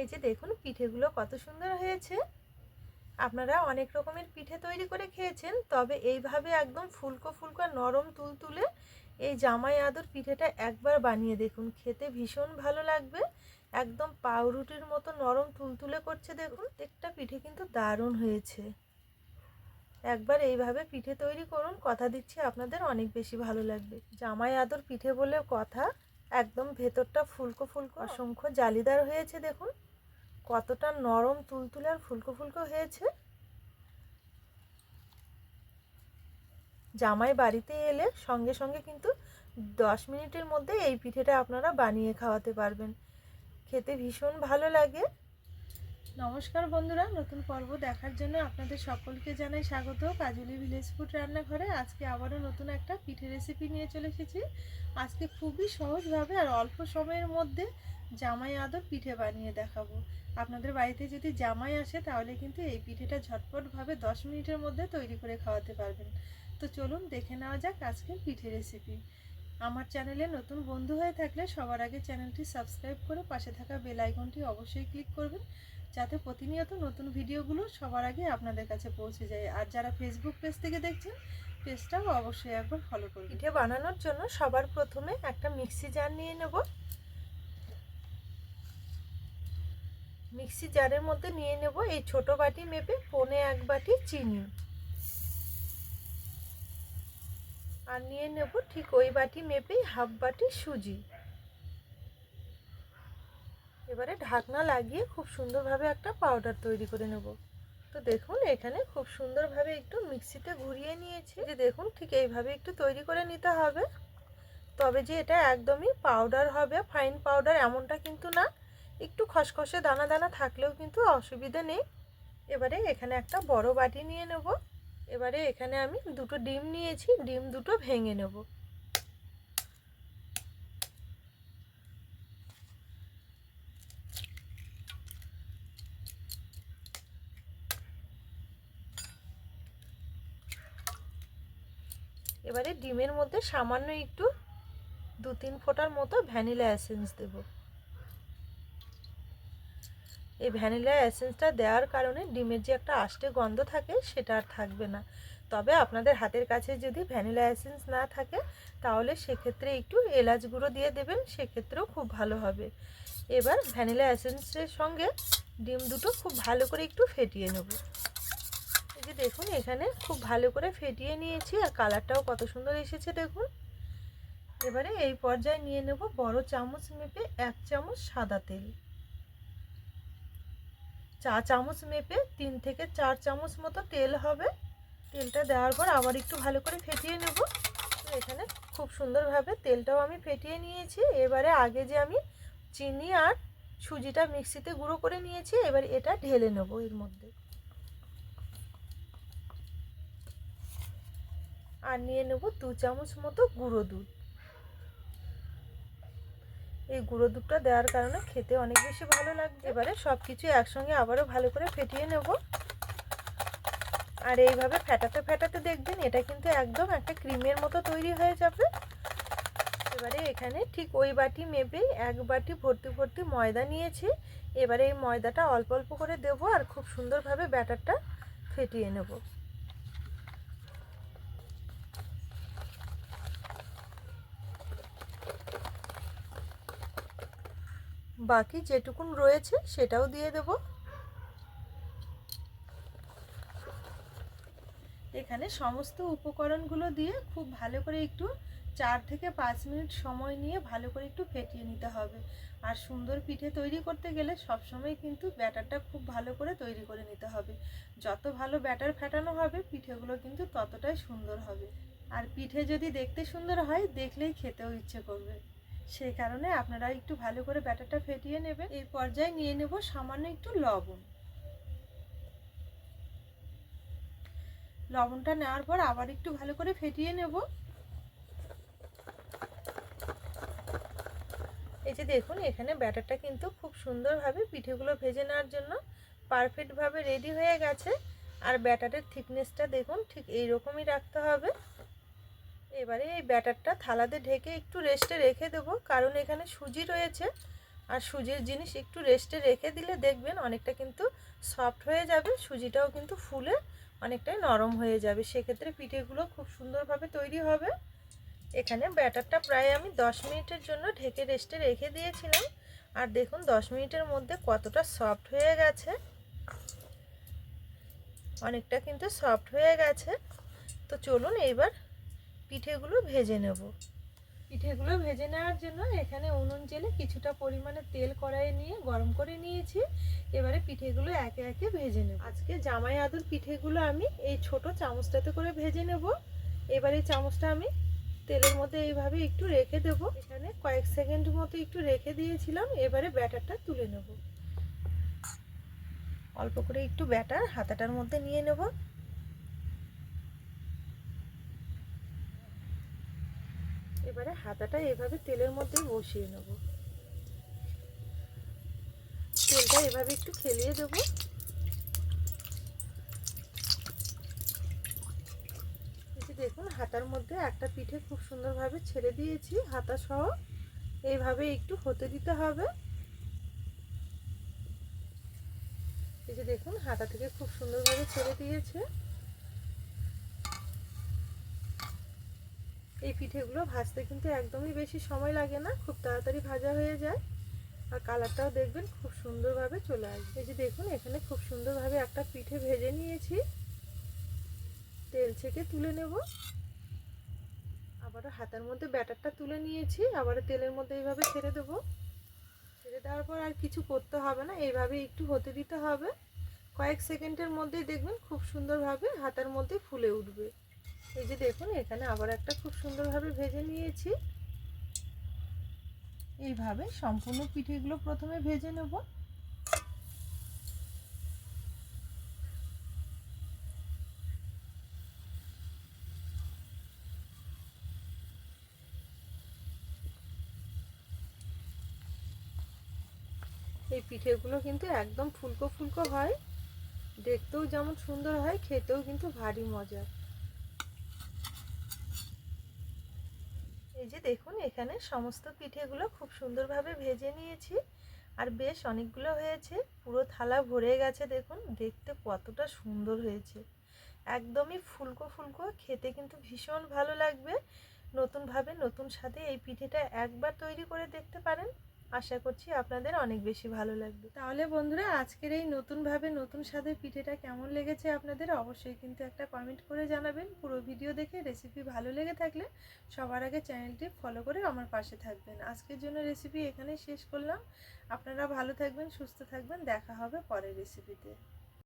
এই যে দেখুন, পিঠেগুলো কত সুন্দর হয়েছে। আপনারা অনেক রকমের পিঠে তৈরি করে খেয়েছেন, তবে এইভাবে একদম ফুলকো ফুলকো নরম তুলতুলে এই জামাই আদর পিঠেটা একবার বানিয়ে দেখুন, খেতে ভীষণ ভালো লাগবে। একদম পাউরুটির মতো নরম তুলতুলে করছে দেখুন, প্রত্যেকটা পিঠে কিন্তু দারুণ হয়েছে। একবার এইভাবে পিঠে তৈরি করুন, কথা দিচ্ছি আপনাদের, অনেক বেশি ভালো লাগবে। জামাই আদর পিঠে বলে কথা, একদম ভেতরটা ফুলকো ফুলকো, অসংখ্য জালিদার হয়েছে দেখুন। কতটা নরম তুলতুলে আর ফুলকো ফুলকো হয়েছে? জামাই বাড়িতে এলে সঙ্গে সঙ্গে কিন্তু দশ মিনিটের মধ্যে এই পিঠেটা আপনারা বানিয়ে খাওয়াতে পারবেন। খেতে ভীষণ ভালো লাগে। নমস্কার বন্ধুরা, নতুন পর্ব দেখার জন্য আপনাদের সকলকে জানাই স্বাগত। কাজুলি ভিলেজ ফুড রান্নাঘরে আজকে আবারও নতুন একটা পিঠে রেসিপি নিয়ে চলে এসেছি। আজকে খুবই সহজভাবে আর অল্প সময়ের মধ্যে জামাই আদর পিঠে বানিয়ে দেখাবো। আপনাদের বাড়িতে যদি জামাই আসে, তাহলে কিন্তু এই পিঠেটা ঝটপটভাবে দশ মিনিটের মধ্যে তৈরি করে খাওয়াতে পারবেন। তো চলুন দেখে নেওয়া যাক আজকের পিঠে রেসিপি আমার চ্যানেলে নতুন বন্ধু হয়ে থাকলে সবার আগে চ্যানেলটি সাবস্ক্রাইব করে পাশে থাকা বেল আইকনটি অবশ্যই ক্লিক করবেন, যাতে প্রতিনিয়ত নতুন ভিডিওগুলো সবার আগে আপনাদের কাছে পৌঁছে যায়। আর যারা ফেসবুক পেজ থেকে দেখছেন পেজটাও অবশ্যই একবার ফলো করবেন। পিঠে বানানোর জন্য সবার প্রথমে একটা মিক্সি জার নিয়ে নেব। মিক্সি জারের মধ্যে নিয়ে নেব এই ছোট বাটি মেপে, পনে এক বাটি চিনি। আর নিয়ে নেব, ঠিক ওই বাটি মেপেই হাফ বাটি সুজি। এবারে ঢাকনা লাগিয়ে খুব সুন্দরভাবে একটা পাউডার তৈরি করে নেব। তো দেখুন, এখানে খুব সুন্দরভাবে একটু মিক্সিতে ঘুরিয়ে নিয়েছি। যে দেখুন, ঠিক এইভাবে একটু তৈরি করে নিতে হবে। তবে যে এটা একদমই পাউডার হবে, ফাইন পাউডার এমনটা কিন্তু না। একটু খসখসে দানা দানা থাকলেও কিন্তু অসুবিধা নেই। এবারে এখানে একটা বড় বাটি নিয়ে নেব। এবারে এখানে আমি দুটো ডিম নিয়েছি, ডিম দুটো ভেঙে নেব। এবারে ডিমের মধ্যে সামান্য একটু দু তিন ফোঁটার মতো ভ্যানিলা এসেন্স দেব। এই ভ্যানিলা অ্যাসেন্সটা দেওয়ার কারণে ডিমের যে একটা আষ্টে গন্ধ থাকে, সেটা আর থাকবে না। তবে আপনাদের হাতের কাছে যদি ভ্যানিলা অ্যাসেন্স না থাকে, তাহলে সেক্ষেত্রে একটু এলাচ গুঁড়ো দিয়ে দেবেন, সেক্ষেত্রেও খুব ভালো হবে। এবার ভ্যানিলা অ্যাসেন্সের সঙ্গে ডিম দুটো খুব ভালো করে একটু ফেটিয়ে নেব। এই যে দেখুন, এখানে খুব ভালো করে ফেটিয়ে নিয়েছি, আর কালারটাও কত সুন্দর এসেছে দেখুন। এবারে এই পর্যায়ে নিয়ে নেব বড় চামচ মেপে এক চামচ সাদা তেল। চা চামচ মেপে তিন থেকে চার চামচ মতো তেল হবে। তেলটা দেওয়ার পর আবার একটু ভালো করে ফেটিয়ে নেব। এখানে খুব সুন্দরভাবে তেলটাও আমি ফেটিয়ে নিয়েছি। এবারে আগে যে আমি চিনি আর সুজিটা মিক্সিতে গুঁড়ো করে নিয়েছি, এবার এটা ঢেলে নেব এর মধ্যে। আর নিয়ে নেব দু চামচ মতো গুঁড়ো দুধ। এই গুঁড়ো দুধটা দেওয়ার কারণে খেতে অনেক বেশি ভালো লাগবে এবারে সব কিছু একসঙ্গে আবারও ভালো করে ফেটিয়ে নেব। আর এইভাবে ফেটাতে ফেটাতে দেখবেন এটা কিন্তু একদম একটা ক্রিমের মতো তৈরি হয়ে যাবে। এবারে এখানে ঠিক ওই বাটি মেপেই এক বাটি ভর্তি ভর্তি ময়দা নিয়েছি। এবারে এই ময়দাটা অল্প অল্প করে দেবো আর খুব সুন্দরভাবে ব্যাটারটা ফেটিয়ে নেব। বাকি যেটুকুন রয়েছে সেটাও দিয়ে দেব। এখানে সমস্ত উপকরণগুলো দিয়ে খুব ভালো করে একটু চার থেকে পাঁচ মিনিট সময় নিয়ে ভালো করে একটু ফেটিয়ে নিতে হবে। আর সুন্দর পিঠে তৈরি করতে গেলে সবসময় কিন্তু ব্যাটারটা খুব ভালো করে তৈরি করে নিতে হবে। যত ভালো ব্যাটার ফেটানো হবে, পিঠেগুলো কিন্তু ততটাই সুন্দর হবে। আর পিঠে যদি দেখতে সুন্দর হয়, দেখলেই খেতেও ইচ্ছে করবে। সেই কারণে আপনারা একটু ভালো করে ব্যাটারটা ফেটিয়ে নেবেন। এই পর্যায়ে নিয়ে নেব সামান্য একটু লবণ। লবণটা নেওয়ার পর আবার একটু ভালো করে ফেটিয়ে নেব। এই যে দেখুন, এখানে ব্যাটারটা কিন্তু খুব সুন্দরভাবে পিঠেগুলো ভেজে নেওয়ার জন্য পারফেক্টভাবে রেডি হয়ে গেছে। আর ব্যাটারের থিকনেসটা দেখুন, ঠিক এই রকমই রাখতে হবে। এবারে এই ব্যাটারটা থালাতে ঢেকে একটু রেস্টে রেখে দেবো, কারণ এখানে সুজি রয়েছে। আর সুজির জিনিস একটু রেস্টে রেখে দিলে দেখবেন অনেকটা কিন্তু সফট হয়ে যাবে, সুজিটাও কিন্তু ফুলে অনেকটাই নরম হয়ে যাবে। সেক্ষেত্রে পিঠেগুলো খুব সুন্দরভাবে তৈরি হবে। এখানে ব্যাটারটা প্রায় আমি দশ মিনিটের জন্য ঢেকে রেস্টে রেখে দিয়েছিলাম। আর দেখুন, দশ মিনিটের মধ্যে কতটা সফট হয়ে গেছে। অনেকটা কিন্তু সফট হয়ে গেছে। তো চলুন এইবার পিঠেগুলো ভেজে নেব। পিঠেগুলো ভেজে নেওয়ার জন্য এখানে উনুন জেলে কিছুটা পরিমাণে তেল কড়াইয়ে নিয়ে গরম করে নিয়েছি। এবারে পিঠেগুলো একে একে ভেজে নেব। আজকে জামাই আদুর পিঠেগুলো আমি এই ছোট চামচটাতে করে ভেজে নেব। এবার এই চামচটা আমি তেলের মধ্যে এইভাবে একটু রেখে দেবো। এখানে কয়েক সেকেন্ড মতো একটু রেখে দিয়েছিলাম। এবারে ব্যাটারটা তুলে নেব। অল্প করে একটু ব্যাটার হাতাটার মধ্যে নিয়ে নেব। এবারে হাতাটা এভাবে তেলের মধ্যে বসিয়ে নেব। তেলটা এভাবে একটু খেলিয়ে দেবো। দেখুন, হাতার মধ্যে একটা পিঠে খুব সুন্দরভাবে ছেড়ে দিয়েছি, হাতা সহ। এইভাবে একটু হতে দিতে হবে। এই যে দেখুন, হাতা থেকে খুব সুন্দরভাবে ছেড়ে দিয়েছে। এই পিঠেগুলো ভাজতে কিন্তু একদমই বেশি সময় লাগে না, খুব তাড়াতাড়ি ভাজা হয়ে যায়। আর কালারটাও দেখবেন খুব সুন্দরভাবে চলে আসবে। এই যে দেখুন, এখানে খুব সুন্দরভাবে একটা পিঠে ভেজে নিয়েছি। তেল ছেঁকে তুলে নেব। আবারও হাতের মধ্যে ব্যাটারটা তুলে নিয়েছি, আবারও তেলের মধ্যে এইভাবে ছেড়ে দেবো। ছেড়ে দেওয়ার পর আর কিছু করতে হবে না এইভাবে একটু হতে দিতে হবে। কয়েক সেকেন্ডের মধ্যেই দেখবেন খুব সুন্দরভাবে হাতের মধ্যে ফুলে উঠবে। এই যে দেখুন, এখানে আবার একটা খুব সুন্দরভাবে ভেজে নিয়েছি। এইভাবে সম্পূর্ণ পিঠেগুলো প্রথমে ভেজে নেব। এই পিঠেগুলো কিন্তু একদম ফুলকো ফুলকো হয়। দেখতেও যেমন সুন্দর হয়, খেতেও কিন্তু ভারী মজার। এই যে দেখুন, এখানে সমস্ত পিঠেগুলো খুব সুন্দরভাবে ভেজে নিয়েছি। আর বেশ অনেকগুলো হয়েছে, পুরো থালা ভরে গেছে দেখুন, দেখতে কতটা সুন্দর হয়েছে। একদমই ফুলকো ফুলকো, খেতে কিন্তু ভীষণ ভালো লাগবে। নতুনভাবে নতুন সাথে এই পিঠেটা একবার তৈরি করে দেখতে পারেন। আশা করছি আপনাদের অনেক বেশি ভালো লাগবে। তাহলে বন্ধুরা, আজকের এই নতুনভাবে নতুন স্বাদের পিঠেটা কেমন লেগেছে আপনাদের অবশ্যই কিন্তু একটা কমেন্ট করে জানাবেন। পুরো ভিডিও দেখে রেসিপি ভালো লেগে থাকলে সবার আগে চ্যানেলটি ফলো করে আমার পাশে থাকবেন। আজকের জন্য রেসিপি এখানেই শেষ করলাম। আপনারা ভালো থাকবেন, সুস্থ থাকবেন। দেখা হবে পরের রেসিপিতে